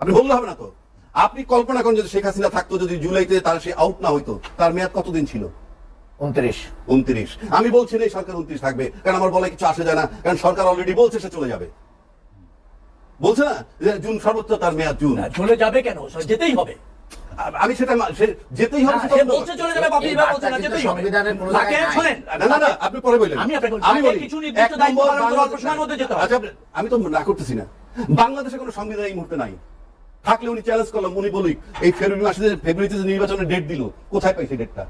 আপনি বললে হবে না তো? আপনি কল্পনা করেন যদি শেখ হাসিনা থাকতো যদি জুলাইতে তার সে আউট না হইতো তার মেয়াদ কতদিন ছিল? উনত্রিশ। উনত্রিশ। আমি বলছি না এই সরকার উনত্রিশ থাকবে কারণ আমার বলে কিছু আসে যায় না কারণ সরকার অলরেডি বলছে সে চলে যাবে। বলছে না? যে জুন সর্বোচ্চ তার মেয়াদ জুন। চলে যাবে কেন? যেতেই হবে। আমি সেটা যেতেই হবে সে বলছে চলে যাবে বাপি বার্তা বলছে না যেতেই হবে। তাকে। শোনেন না না না আপনি পরে বললেন আমি আপনাকে আমি বলি কিছু নির্দিষ্ট দায়িত্ব পালন করে অল্প বাংলাদেশ- সময়ের মধ্যে যেতে হবে। আচ্ছা আমি তো না করতেছি না। বাংলাদেশে কোনো সংবিধান এই মুহূর্তে নাই। থাকলে উনি চ্যালেঞ্জ করলাম উনি বলি এই ফেব্রুয়ারি মাসে ফেব্রুয়ারিতে যে নির্বাচনের ডেট দিল কোথায় পাইছে ডেটটা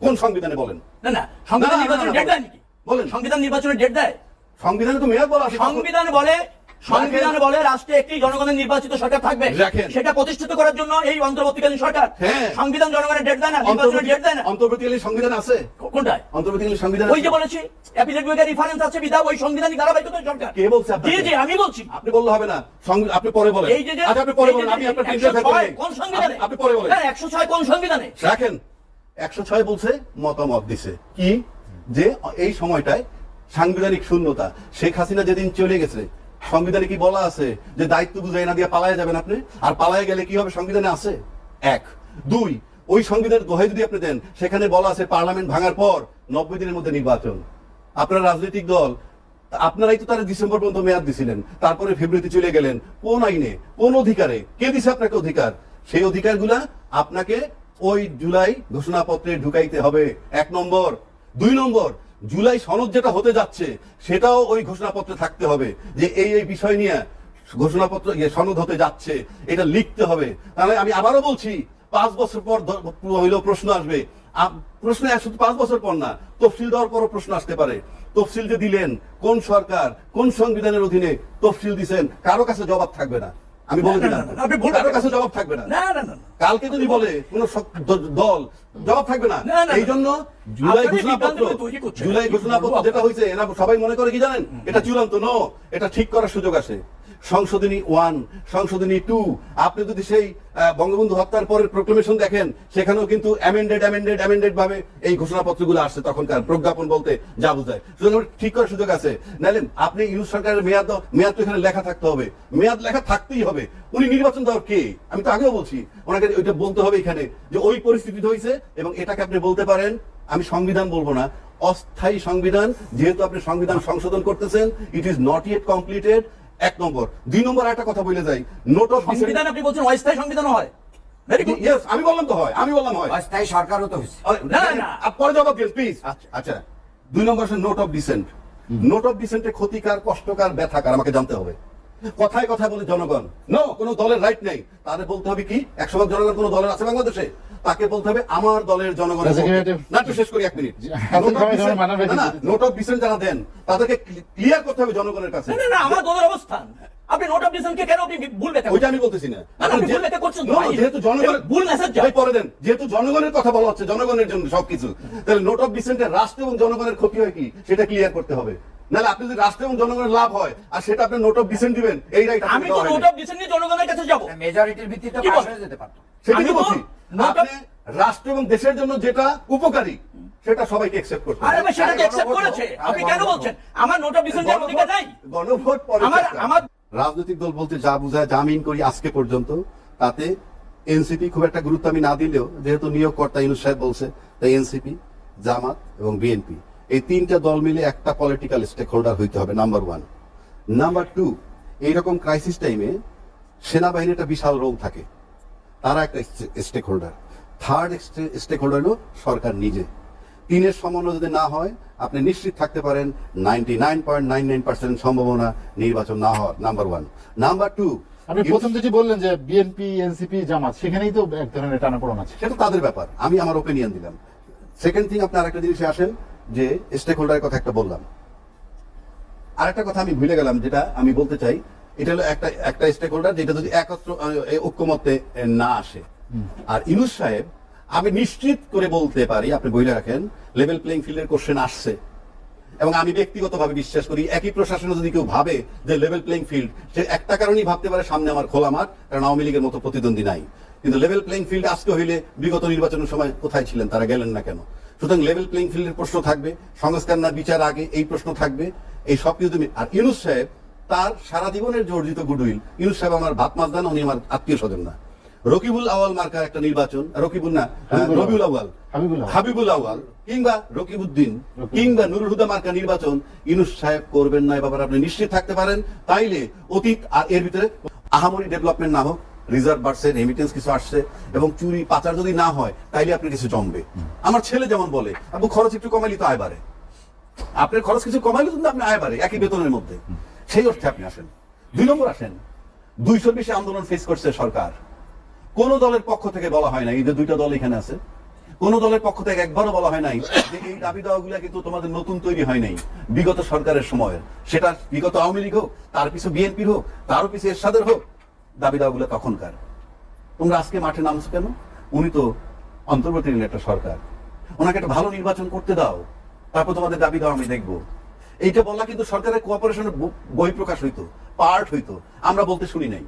কোন সংবিধানে বলেন? না না সংবিধান নির্বাচনের ডেট দেয় নাকি বলেন। সংবিধান নির্বাচনের ডেট দেয়? সংবিধানে তো মেয়াদ বলা আছে সংবিধান বলে সংবিধান বলে রাষ্ট্রে একটি জনগণের নির্বাচিত সরকার থাকবে। সেটা প্রতিষ্ঠিত করার জন্য এই অন্তর্বর্তীকালীন সরকার। হ্যাঁ। সংবিধান জনগণের ডেট দেয় না নির্বাচনের ডেট দেয় না অন্তর্বর্তীকালীন সংবিধান আছে। কোনটায়? অন্তর্বর্তীকালীন সংবিধান ওই যে বলেছি অ্যাপিলেট রেফারেন্স আছে বিধা ওই সংবিধানিক ধারাবাহিকতার সরকার। কে বলছে আপনাকে? জি জি আমি বলছি। আপনি বললে হবে না। আপনি পরে বলেন। এই যে আচ্ছা আপনি পরে বলেন। আমি আপনার 106 কোন সংবিধানে? আপনি পরে বলেন। হ্যাঁ, 106 কোন সংবিধানে? রাখেন। একশো ছয় বলছে মতামত দিছে। কি? যে এই সময়টায় সাংবিধানিক শূন্যতা। শেখ হাসিনা যেদিন চলে গেছে সংবিধানে কি বলা আছে যে দায়িত্ব বুঝাই না দিয়ে পালায় যাবেন আপনি? আর পালায় গেলে কি হবে? সংবিধানে আছে? এক। দুই, ওই সংবিধানের দোহাই যদি আপনি দেন, সেখানে বলা আছে পার্লামেন্ট ভাঙার পর নব্বই দিনের মধ্যে নির্বাচন। আপনার রাজনৈতিক দল, আপনারাই তো তারা ডিসেম্বর পর্যন্ত মেয়াদ দিছিলেন। তারপরে ফেব্রুয়ারিতে চলে গেলেন। কোন আইনে, কোন অধিকারে? কে দিছে আপনাকে অধিকার? সেই অধিকারগুলা আপনাকে ওই জুলাই ঘোষণাপত্রে ঢুকাইতে হবে। এক নম্বর। দুই নম্বর জুলাই সনদ যেটা হতে যাচ্ছে, সেটাও ওই ঘোষণাপত্রে থাকতে হবে যে এই এই বিষয় নিয়ে ঘোষণাপত্র ইয়ে সনদ হতে যাচ্ছে, এটা লিখতে হবে। তাহলে আমি আবারও বলছি, পাঁচ বছর পর হইলেও প্রশ্ন আসবে। প্রশ্ন শুধু পাঁচ বছর পর না, তফসিল দেওয়ার পরও প্রশ্ন আসতে পারে। তফসিল যে দিলেন, কোন সরকার, কোন সংবিধানের অধীনে তফসিল দিছেন, কারও কাছে জবাব থাকবে না। আমি বলে দিলাম। আপনি ভুল কাছে জবাব থাকবে না। না না। কালকে যদি বলে কোন দল জবাব থাকবে না। এই জন্য জুলাই ঘোষণা ঘোষণাপত্র। জুলাই ঘোষণাপত্র যেটা হয়েছে এরা সবাই মনে করে কি জানেন? এটা চূড়ান্ত ন এটা ঠিক করার সুযোগ আছে। সংশোধনী ওয়ান, সংশোধনী টু। আপনি যদি সেই বঙ্গবন্ধু হত্যার পরের প্রোক্লেমেশন দেখেন, সেখানেও কিন্তু অ্যামেন্ডেড অ্যামেন্ডেড অ্যামেন্ডেড ভাবে এই ঘোষণাপত্রগুলো আসছে তখনকার প্রজ্ঞাপন বলতে যা বোঝায়। সুতরাং ঠিক করার সুযোগ আছে। নাহলে আপনি ইউজ সরকারের মেয়াদ মেয়াদ তো এখানে লেখা থাকতে হবে। মেয়াদ লেখা থাকতেই হবে। উনি নির্বাচন দেওয়ার কে? আমি তো আগেও বলছি, ওনাকে ওইটা বলতে হবে এখানে যে ওই পরিস্থিতি হয়েছে এবং এটাকে আপনি বলতে পারেন, আমি সংবিধান বলব না, অস্থায়ী সংবিধান, যেহেতু আপনি সংবিধান সংশোধন করতেছেন it is not yet completed এক নম্বর। দুই নম্বর একটা কথা বলে যাই। নোট অফ সংবিধান আপনি বলছেন অস্থায়ী সংবিধান হয়। আমি বললাম তো হয় আমি বললাম হয়। অস্থায়ী সরকারও তো হয়েছে। না, না। পরে জবাব দিন প্লিজ আচ্ছা। দুই number note of dissent note of ডিসেন্টের ক্ষতিকার কষ্টকার ব্যথাকার আমাকে জানতে হবে। কথায় কথায় বলে জনগণ নো কোনো দলের রাইট নেই। তাদের বলতে হবে কি? একশো ভাগ জনগণ কোনো দলের আছে বাংলাদেশে? তাকে বলতে হবে আমার দলের জনগণের না একটু শেষ করি এক মিনিট। নোট অফ ডিসেন্ট যারা দেন তাদেরকে ক্লিয়ার করতে হবে জনগণের কাছে। না না না আমার দলের অবস্থান। আপনি নোট অফ ডিসেন্টকে কেন আপনি ভুল ব্যাখ্যা ওইটা আমি বলতেছি না। না, আপনি ভুল ব্যাখ্যা করছেন তো, No, ভাই। যেহেতু জনগণের ভুল message যায়। পরে দেন। যেহেতু জনগণের কথা বলা হচ্ছে জনগণের জন্য সবকিছু। তাহলে নোট অফ ডিসেন্টের রাষ্ট্র এবং জনগণের ক্ষতি হয় কি? সেটা ক্লিয়ার করতে হবে। নাহলে আপনি যদি রাষ্ট্র এবং জনগণের লাভ হয় আর সেটা আপনি নোট অফ ডিসেন্ট দিবেন এই রাইট আমি তো নোট অফ ডিসেন্ট নিয়ে জনগণের কাছে যাব। মেজরিটির ভিত্তিতে কি হয়ে যেতে পারতো। সেটাই আমি তো তো বলছি? আপনি রাষ্ট্র এবং দেশের জন্য যেটা উপকারী সেটা সবাইকে একসেপ্ট করতে আরে হবে ভাই সেটা অ্যাকসেপ্ট করেছে। আপনি কেন বলছেন? আমার নোট অফ ডিসেন্টের অধিকার নাই গণভোট পরে আমার- আমার- রাজনৈতিক দল বলতে যা বোঝায় জামিন করি আজকে পর্যন্ত তাতে এনসিপি খুব একটা গুরুত্ব আমি না দিলেও যেহেতু নিয়োগকর্তা ইউনুস সাহেব বলছে তাই এনসিপি জামাত এবং বিএনপি এই তিনটা দল মিলে একটা পলিটিক্যাল স্টেক হোল্ডার হইতে হবে নাম্বার ওয়ান নাম্বার টু এইরকম ক্রাইসিস টাইমে সেনাবাহিনীর একটা বিশাল রোল থাকে। তারা একটা stake holder third stake holder হলো সরকার নিজে। তিনের সমন্বয় যদি না হয় আপনি নিশ্চিত থাকতে পারেন ninety nine point nine nine percent সম্ভাবনা নির্বাচন না হওয়ার। নাম্বার ওয়ান নাম্বার টু আপনি প্রথম যেটি বললেন যে বিএনপি এনসিপি জামাত সেখানেই তো এক ধরনের টানাপোড়ন আছে। সেটা তাদের ব্যাপার। আমি আমার ওপিনিয়ন দিলাম। সেকেন্ড থিং আপনি আরেকটা জিনিসে আসেন যে স্টেক হোল্ডারের কথা একটা বললাম। আরেকটা কথা আমি ভুলে গেলাম যেটা আমি বলতে চাই এটা হলো একটা একটা স্টেক হোল্ডার যেটা যদি একত্র ঐক্যমতে না আসে। আর ইনুস সাহেব আমি নিশ্চিত করে বলতে পারি আপনি বইলে রাখেন লেভেল প্লেইং ফিল্ডের কোশ্চেন আসছে। এবং আমি ব্যক্তিগতভাবে বিশ্বাস করি একই প্রশাসনে যদি কেউ ভাবে যে লেভেল প্লেইং ফিল্ড সে একটা কারণেই ভাবতে পারে সামনে আমার খোলা মাঠ কারণ আওয়ামী লীগের মতো প্রতিদ্বন্দ্বী নাই। কিন্তু লেভেল প্লেইং ফিল্ড আজকে হইলে বিগত নির্বাচনের সময় কোথায় ছিলেন তারা গেলেন না কেন? সুতরাং লেভেল প্লেইং ফিল্ডের প্রশ্ন থাকবে সংস্কার না বিচার আগে এই প্রশ্ন থাকবে এই সব কিছু আর ইউনুস সাহেব তার সারা জীবনের যে অর্জিত গুডউইল ইউনুস সাহেব আমার ভাত মাছ দেন উনি আমার আত্মীয় স্বজন না। রকিবুল আওয়াল মার্কা একটা নির্বাচন রকিবুল না হাবিবুল রবিউল আওয়াল হাবিবুল আওয়াল। কিংবা রকিবউদ্দিন কিংবা নুরুল হুদা মার্কা নির্বাচন ইউনুস সাহেব করবেন না এ ব্যাপারে আপনি নিশ্চিত থাকতে পারেন। তাইলে অতীত আর এর ভিতরে আহামরি ডেভেলপমেন্ট না হোক রিজার্ভ বাড়ছে রেমিটেন্স কিছু আসছে এবং চুরি পাচার যদি না হয় তাইলে আপনি কিছু জমবে। আমার ছেলে যেমন বলে আপু খরচ একটু কমাইলে তো আয় বাড়ে। আপনার খরচ কিছু কমাইলে কিন্তু আপনি আয় বাড়ে একই বেতনের মধ্যে। সেই অর্থে আপনি আসেন দুই নম্বর আসেন দুইশো বেশি আন্দোলন ফেস করছে সরকার। কোন দলের পক্ষ থেকে বলা হয় নাই যে দুইটা দল এখানে আছে, কোন দলের পক্ষ থেকে একবারও বলা হয় নাই যে এই দাবি দাওয়াগুলো কিন্তু তোমাদের নতুন তৈরি হয় নাই। বিগত সরকারের সময়, সেটা বিগত আওয়ামী লীগ হোক, তার পিছু বিএনপির হোক, তারও পিছু এরশাদের হোক, দাবি দাওয়াগুলো তখনকার। তোমরা আজকে মাঠে নামছো কেন? উনি তো অন্তর্বর্তীকালীন একটা সরকার। ওনাকে একটা ভালো নির্বাচন করতে দাও, তারপর তোমাদের দাবি দাও আমি দেখব। এইটা বলা কিন্তু সরকারের কোঅপারেশনের বই প্রকাশ হইতো পার্ট হইতো আমরা বলতে শুনি নাই।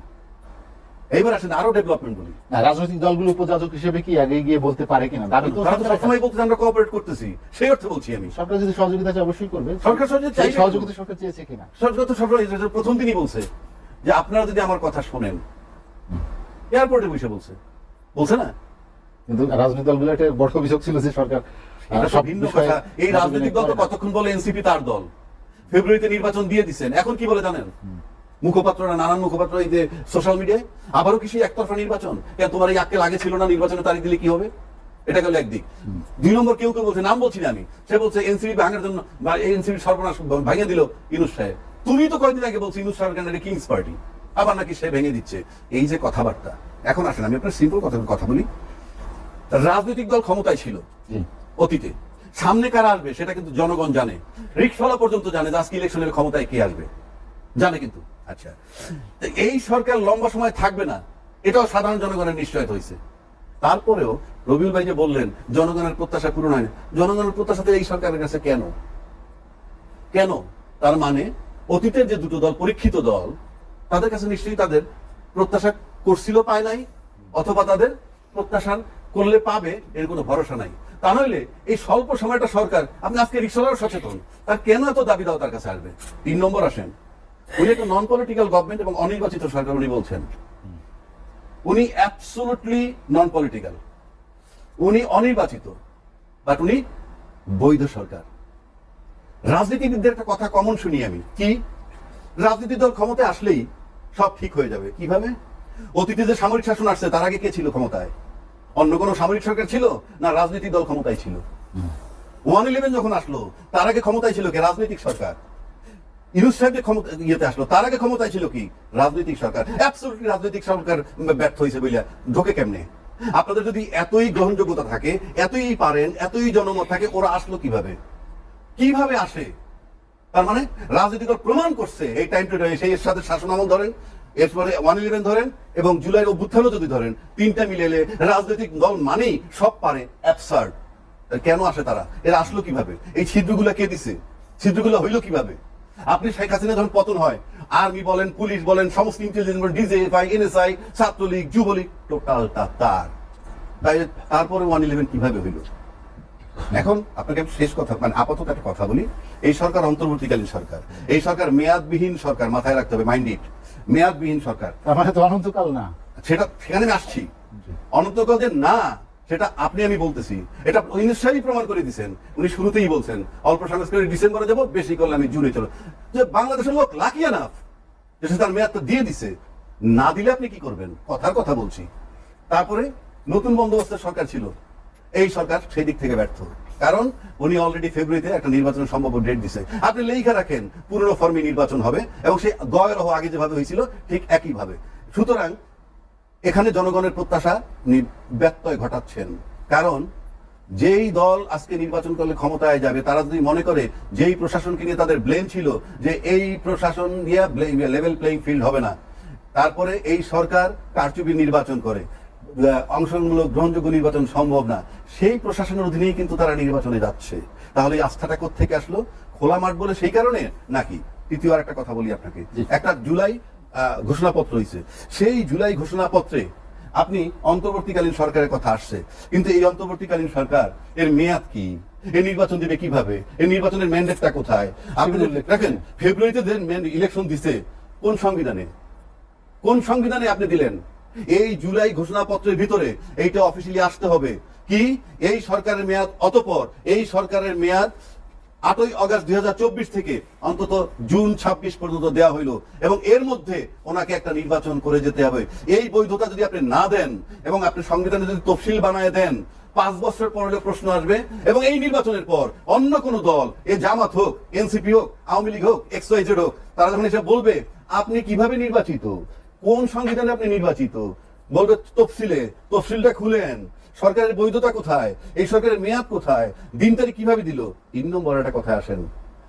এইবার আসেন আরও ডেভেলপমেন্ট বলি। রাজনৈতিক দলগুলো উপযাচক হিসেবে কি আগে গিয়ে বলতে পারে কিনা? দাবি তো সবসময় বলতে আমরা কোঅপারেট করতেছি। সেই অর্থে বলছি আমি। সরকার যদি সহযোগিতা চায় অবশ্যই করবে। সরকার সহযোগিতা চাইবে সহযোগিতা সরকার চেয়েছে কিনা? সরকার তো সরকার প্রথম দিনই বলছে যে আপনারা যদি আমার কথা শোনেন। এয়ারপোর্টে বসে বলছে। বলছে না? কিন্তু রাজনৈতিক দলগুলো একটা বড় অভিযোগ ছিল যে সরকার ভিন্ন কথা। এই রাজনৈতিক দল তো কতক্ষণ বলে এনসিপি তার দল? ফেব্রুয়ারিতে নির্বাচন দিয়ে দিচ্ছেন এখন কি বলে জানেন? মুখপাত্ররা নানান মুখপাত্র এই যে সোশ্যাল মিডিয়ায় আবারও কি সেই একতরফা নির্বাচন? কেন তোমার এই আক্কেল আগে ছিল না নির্বাচনের তারিখ দিলে কি হবে? এটা গেল একদিক দুই নম্বর কেউ কেউ বলছে নাম বলছি না আমি। সে বলছে এনসিপি ভাঙার জন্য বা এনসিপি সর্বনাশ ভাঙিয়ে দিল ইনুস সাহেব। তুমি তো কয়েকদিন আগে বলছো ইনুস সাহেব কেন কিংস পার্টি। আবার নাকি সে ভেঙে দিচ্ছে। এই যে কথাবার্তা। এখন আসেন আমি আপনার সিম্পল কথা কথা বলি। রাজনৈতিক দল ক্ষমতায় ছিল অতীতে। সামনে কারা আসবে সেটা কিন্তু জনগণ জানে। রিক্সওয়ালা পর্যন্ত জানে যে আজকে ইলেকশনের ক্ষমতায় কে আসবে। জানে কিন্তু। আচ্ছা। এই সরকার লম্বা সময় থাকবে না, এটাও সাধারণ জনগণের নিশ্চয়তা হয়েছে তারপরেও রবিউল ভাই যে বললেন, জনগণের প্রত্যাশা পূরণ হয় জনগণের প্রত্যাশাতে এই সরকারের কাছে কেন? কেন? তার মানে অতীতের যে দুটো দল, পরীক্ষিত দল, তাদের কাছে নিশ্চয়ই তাদের প্রত্যাশা করছিল পায় নাই, অথবা তাদের প্রত্যাশা করলে পাবে, এর কোনো ভরসা নাই। তা নইলে এই স্বল্প সময়টা সরকার, আপনি আজকে রিক্সাওয়ালাও সচেতন। তার কেন এত দাবি দাও তার কাছে আসবে? তিন নম্বর আসেন। উনি একটা নন পলিটিক্যাল গভর্নমেন্ট এবং অনির্বাচিত সরকার, উনি বলছেন। উনি অ্যাবসোলুটলি নন পলিটিক্যাল উনি অনির্বাচিত বাট উনি বৈধ সরকার। রাজনীতিবিদদের একটা কথা কমন শুনি আমি। কি? রাজনীতি দল ক্ষমতায় আসলেই সব ঠিক হয়ে যাবে। কীভাবে? অতীতে যে সামরিক শাসন আসছে, তার আগে কে ছিল ক্ষমতায়? অন্য কোনো সামরিক সরকার ছিল না রাজনৈতিক দল ক্ষমতায় ছিল? ওয়ান ইলেভেন যখন আসলো, তার আগে ক্ষমতায় ছিল কে? রাজনৈতিক সরকার। ইউনুস সাহেব ইয়েতে আসলো, তার আগে ক্ষমতায় ছিল কি? রাজনৈতিক সরকার। অ্যাবসলিউটলি রাজনৈতিক সরকার ব্যর্থ হয়েছে বলে ঢোকে কেমনে? আপনাদের যদি এতই গ্রহণযোগ্যতা থাকে, এতই পারেন, এতই জনমত থাকে, ওরা আসলো কীভাবে? কীভাবে আসে? তার মানে রাজনীতি দল প্রমাণ করছে, এই টাইম টু টাইম সেই সাথে শাসন আমল ধরেন এরপরে ওয়ান ইলেভেন ধরেন এবং জুলাই অভ্যুত্থানও যদি ধরেন, তিনটা মিলে এলে রাজনৈতিক দল মানেই সব পারে অ্যাবসার্ড কেন আসে তারা? এরা আসলো কীভাবে? এই ছিদ্রগুলো কে দিছে? ছিদ্রগুলো হইল কীভাবে? আপনি শেখ হাসিনা যখন পতন হয় আর্মি বলেন পুলিশ বলেন, সমস্ত ইন্টেলিজেন্স বলেন ডিজেএফআই এনএসআই ছাত্রলীগ, যুবলীগ টোটালটা তার। তাই তারপরে ওয়ান ইলেভেন কীভাবে হইল? এখন আপনাকে শেষ কথা মানে আপাতত একটা কথা বলি। এই সরকার অন্তর্বর্তীকালীন সরকার, এই সরকার মেয়াদবিহীন সরকার মাথায় রাখতে হবে মাইন্ড ইট মেয়াদবিহীন সরকার। তার মানে তো অনন্তকাল না। সেটা সেখানে আমি আসছি। অনন্তকাল যে না সেটা আপনি আমি বলতেছি। এটা ইনিশিয়ালি প্রমাণ করে দিচ্ছেন উনি শুরুতেই বলছেন অল্প সংস্কারে ডিসেম্বরে যাব বেশি করলে আমি জুনে চলো। যে বাংলাদেশের লোক লাকি এনাফ। যে সে তার মেয়াদটা দিয়ে দিছে। না দিলে আপনি কি করবেন? কথার কথা বলছি। তারপরে নতুন বন্দোবস্তের সরকার ছিল। এই সরকার সেই দিক থেকে ব্যর্থ। কারণ উনি অলরেডি ফেব্রুয়ারিতে একটা নির্বাচন সম্ভব ডেট দিছে। আপনি লেখা রাখেন, পুরনো ফর্মে নির্বাচন হবে এবং সেই গয়ের আগে যেভাবে হয়েছিল, ঠিক একইভাবে। সুতরাং এখানে জনগণের প্রত্যাশা ব্যত্যয় ঘটাচ্ছেন। কারণ যেই দল আজকে নির্বাচন করলে ক্ষমতায় যাবে, তারা যদি মনে করে যেই প্রশাসনকে নিয়ে তাদের ব্লেম ছিল, যে এই প্রশাসন দিয়ে লেভেল প্লেইং ফিল্ড হবে না, তারপরে এই সরকার কারচুপি নির্বাচন করে। আহ, অংশমূলক গ্রহণযোগ্য নির্বাচন সম্ভব না সেই প্রশাসনের অধীনেই কিন্তু তারা নির্বাচনে যাচ্ছে। তাহলে এই আস্থাটা থেকে আসলো? খোলা মাঠ বলে সেই কারণে? নাকি? তৃতীয় আর একটা কথা বলি আপনাকে। একটা জুলাই ঘোষণাপত্র হয়েছে সেই জুলাই ঘোষণাপত্রে আপনি অন্তর্বর্তীকালীন সরকারের কথা আসছে। কিন্তু এই অন্তর্বর্তীকালীন সরকার এর মেয়াদ কি? এই নির্বাচন দেবে কীভাবে? এই নির্বাচনের ম্যান্ডেটটা কোথায়? আপনি দেখেন ফেব্রুয়ারিতে ইলেকশন দিছে কোন সংবিধানে? কোন সংবিধানে আপনি দিলেন? এই জুলাই ঘোষণাপত্রের ভিতরে এইটা অফিসিয়ালি আসতে হবে। কি? এই সরকারের মেয়াদ, অতপর এই সরকারের মেয়াদ আটই অগস্ট দুই থেকে অন্তত জুন ২৬ পর্যন্ত দেওয়া হইল এবং এর মধ্যে ওনাকে একটা নির্বাচন করে যেতে হবে। এই বৈধতা যদি আপনি না দেন এবং আপনি সংবিধানে যদি তফসিল বানায় দেন, পাঁচ বছর পর হলে প্রশ্ন আসবে এবং এই নির্বাচনের পর অন্য কোন দল, এ জামাত হোক, এনসিপি হোক, আওয়ামী লীগ হোক, এক্স হোক, তারা যখন এসে বলবে, আপনি কীভাবে নির্বাচিত? কোন সংবিধানে আপনি নির্বাচিত? বলবে তফসিলে তফসিলটা খুলেন। সরকারের বৈধতা কোথায়? এই সরকারের মেয়াদ কোথায়? দিন তারিখ কীভাবে দিল? তিন নম্বর একটা কথায় আসেন।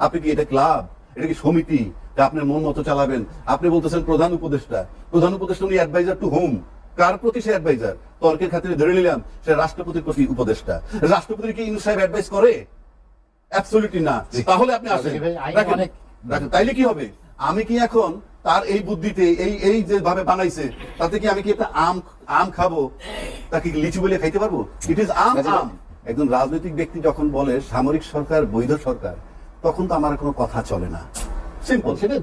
আপনি কি এটা ক্লাব? এটা কি সমিতি? যা আপনার মন মতো চালাবেন। আপনি বলতেছেন প্রধান উপদেষ্টা। প্রধান উপদেষ্টা উনি অ্যাডভাইজার টু হোম কার প্রতি সে অ্যাডভাইজার তর্কের খাতিরে ধরে নিলাম সে রাষ্ট্রপতির প্রতি উপদেষ্টা। রাষ্ট্রপতি কি ইউনুস সাহেব অ্যাডভাইস করে? অ্যাবসলিউটলি না। তাহলে আপনি আসেন। তাইলে কি হবে? আমি কি এখন তার এই বুদ্ধিতে এই এই যে ভাবে বানাইছে তাতে কি আমি কি একটা আম আম খাব? তাকে লিচু বলে খাইতে পারব? ইট ইজ আম আম। একজন রাজনৈতিক ব্যক্তি যখন বলে সামরিক সরকার বৈধ সরকার তখন তো আমার কোনো কথা চলে না। সিম্পল সেটা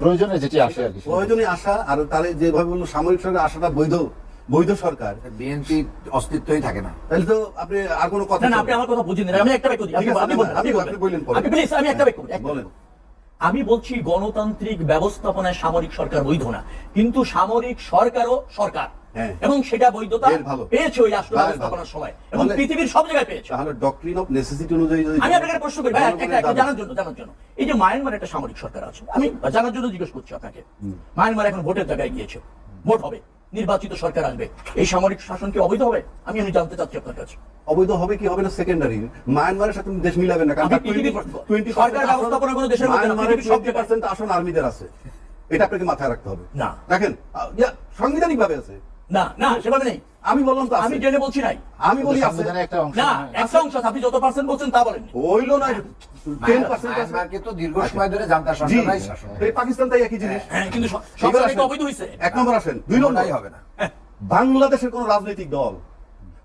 প্রয়োজনে যেটি আসে আর কি প্রয়োজনে আসা আর তাহলে যেভাবে বলল সামরিক সরকার আসাটা বৈধ বৈধ সরকার। বিএনপি অস্তিত্বই থাকে না। তাহলে তো আপনি আর কোনো কথা না আপনি আমার কথা বুঝেন না আমি একটা আপনি বলেন আপনি বলেন আপনি প্লিজ আমি একটা বলেন। আমি বলছি গণতান্ত্রিক ব্যবস্থাপনায় সামরিক সরকার বৈধ না কিন্তু সামরিক সরকারও সরকার। হ্যাঁ। এবং সেটা বৈধতা। পেয়েছে ওই রাষ্ট্র ব্যবস্থাপনার সময়। এবং পৃথিবীর সব জায়গায় পেয়েছে। তাহলে ডক্ট্রিন অফ নেসেসিটি অনুযায়ী আমি আপনাকে প্রশ্ন করি ভাই একটা জানার জন্য জানার জন্য। এই যে মায়ানমার একটা সামরিক সরকার আছে। আমি জানার জন্য জিজ্ঞেস করছি আপনাকে। মায়ানমার এখন ভোটের জায়গায় গিয়েছে। ভোট হবে। নির্বাচিত সরকার আসবে। এই সামরিক শাসন কি অবৈধ হবে? আমি আমি জানতে চাচ্ছি আপনার কাছে। অবৈধ হবে কি হবে না সেকেন্ডারি মায়ানমারের সাথে দেশ মিলাবে না কারণ সরকার ব্যবস্থাপনা কোনো দেশের মায়ানমারের পার্সেন্ট আসন আর্মিদের আছে। এটা আপনাকে মাথায় রাখতে হবে। না। দেখেন সাংবিধানিক ভাবে আছে। না না সেভাবে নেই। আমি বললাম তো আমি জেনে বলছি নাই। আমি বলি আছে। সংবিধানের একটা অংশ না একটা অংশ আপনি যত পার্সেন্ট বলছেন তা বলেন হইল না তো দীর্ঘ সময় ধরে জান্তা এই পাকিস্তান তাই একই জিনিস। হ্যাঁ কিন্তু সরকার আসেন। অবৈধ হয়েছে এক নম্বর আসেন। দুই নম্বর। হবে না। বাংলাদেশের কোন রাজনৈতিক দল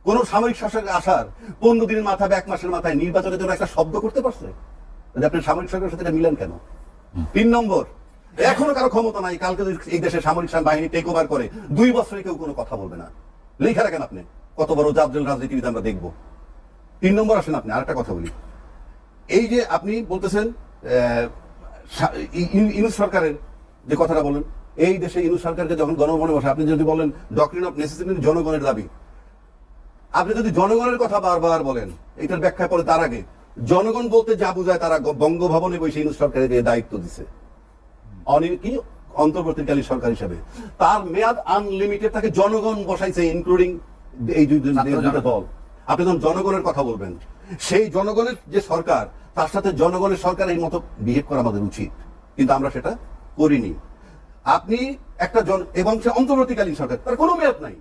কোন সামরিক শাসক আসার পনেরো দিনের মাথায় এক মাসের মাথায় নির্বাচনের জন্য একটা শব্দ করতে পারছে? যে আপনি সামরিক সরকারের সাথে এটা মিলেন কেন? তিন নম্বর এখনও কারও ক্ষমতা নাই, কালকে যদি এই দেশে সামরিক বাহিনী টেক ওভার করে, দুই বছরে কেউ কোনো কথা বলবে না। লেখা রাখেন আপনি, কত বড় জাবজেল রাজনীতিবিদ আমরা দেখব। তিন নম্বর আসেন আপনি, আরেকটা কথা বলি। এই যে আপনি বলতেছেন ইউনুস সরকারের যে কথাটা বলেন, এই দেশে ইউনুস সরকারকে যখন গণভবনে বসে, আপনি যদি বলেন ডক্টরিন অফ নেসেসিটি জনগণের দাবি, আপনি যদি জনগণের কথা বারবার বলেন, এটার ব্যাখ্যা করে তার আগে, জনগণ বলতে যা বোঝায় তারা বঙ্গভবনে বসে ইউনুস সরকারের দায়িত্ব দিছে। অনি কি? অন্তর্বর্তীকালীন সরকার হিসাবে। তার মেয়াদ আনলিমিটেড তাকে জনগণ বসাইছে ইনক্লুডিং এই দুইটা দল। আপনি যখন জনগণের কথা বলবেন সেই জনগণের যে সরকার তার সাথে জনগণের সরকার এই মতো বিহেভ করা আমাদের উচিত। কিন্তু আমরা সেটা করিনি। আপনি একটা জন এবং সে অন্তর্বর্তীকালীন সরকার তার কোনো মেয়াদ নাই।